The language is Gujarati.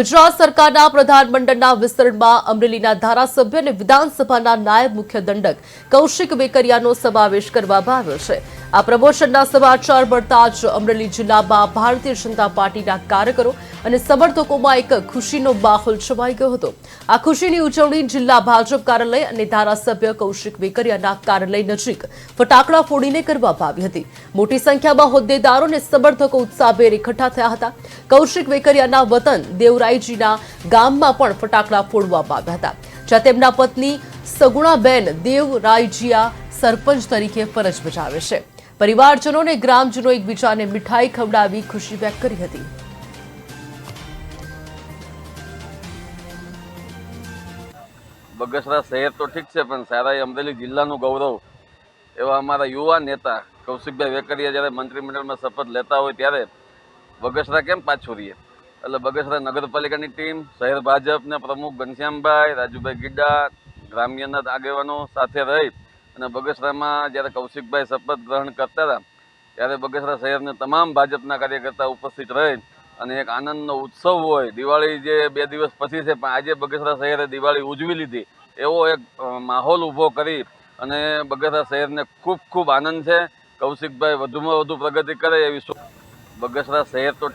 ગુજરાત સરકારના પ્રધાનમંડળના વિસ્તરણમાં અમરેલીના ધારાસભ્ય અને વિધાનસભાના નાયબ મુખ્ય દંડક કૌશિક વેકરિયાનો સમાવેશ કરવામાં આવ્યો છે. આ પ્રમોશનના સમાચાર મળતા જ અમરેલી જિલ્લામાં ભારતીય જનતા પાર્ટીના કાર્યકરો અને સમર્થકોમાં એક ખુશીનો માહોલ છવાઈ ગયો હતો. આ ખુશીની ઉજવણી જિલ્લા ભાજપ કાર્યાલય અને ધારાસભ્ય કૌશિક વેકરિયાના કાર્યાલય નજીક ફટાકડા ફોડીને કરવામાં આવી હતી. મોટી સંખ્યામાં હોદ્દેદારો અને સમર્થકો ઉત્સાહભેર એકઠા થયા હતા. કૌશિક વેકરિયાના વતન દેવરાઈજીના ગામમાં પણ ફટાકડા ફોડવામાં આવ્યા હતા. જ્યાં તેમના પત્ની સગુણાબેન દેવરાયજીયા સરપંચ તરીકે ફરજ બજાવે છે. પરિવારજનો અને ગ્રામજનો એકબીજાને મીઠાઈ ખવડાવી ખુશી વ્યક્ત કરી હતી. બગસરા શહેર તો ઠીક છે, પણ સારા અમરેલી જિલ્લાનું ગૌરવ. એવા અમારા યુવા નેતા કૌશિકભાઈ વેકરિયા જ્યારે મંત્રીમંડળમાં શપથ લેતા હોય ત્યારે બગસરા કેમ પાછું રહીએ? એટલે બગસરા નગરપાલિકાની ટીમ, શહેર ભાજપના પ્રમુખ ઘનશ્યામભાઈ, રાજુભાઈ ગીડા ગ્રામ્યના આગેવાનો સાથે રહી અને બગસરામાં જ્યારે કૌશિકભાઈ શપથ ગ્રહણ કરતા હતા, ત્યારે બગસરા શહેરના તમામ ભાજપના કાર્યકર્તા ઉપસ્થિત રહી અને એક આનંદનો ઉત્સવ હોય. દિવાળી જે બે દિવસ પછી છે, પણ આજે બગસરા શહેરે દિવાળી ઉજવી લીધી. એવો એક માહોલ ઊભો કરી અને બગસરા શહેરને ખૂબ ખૂબ આનંદ છે. કૌશિકભાઈ વધુમાં વધુ પ્રગતિ કરે એવી બગસરા શહેર તો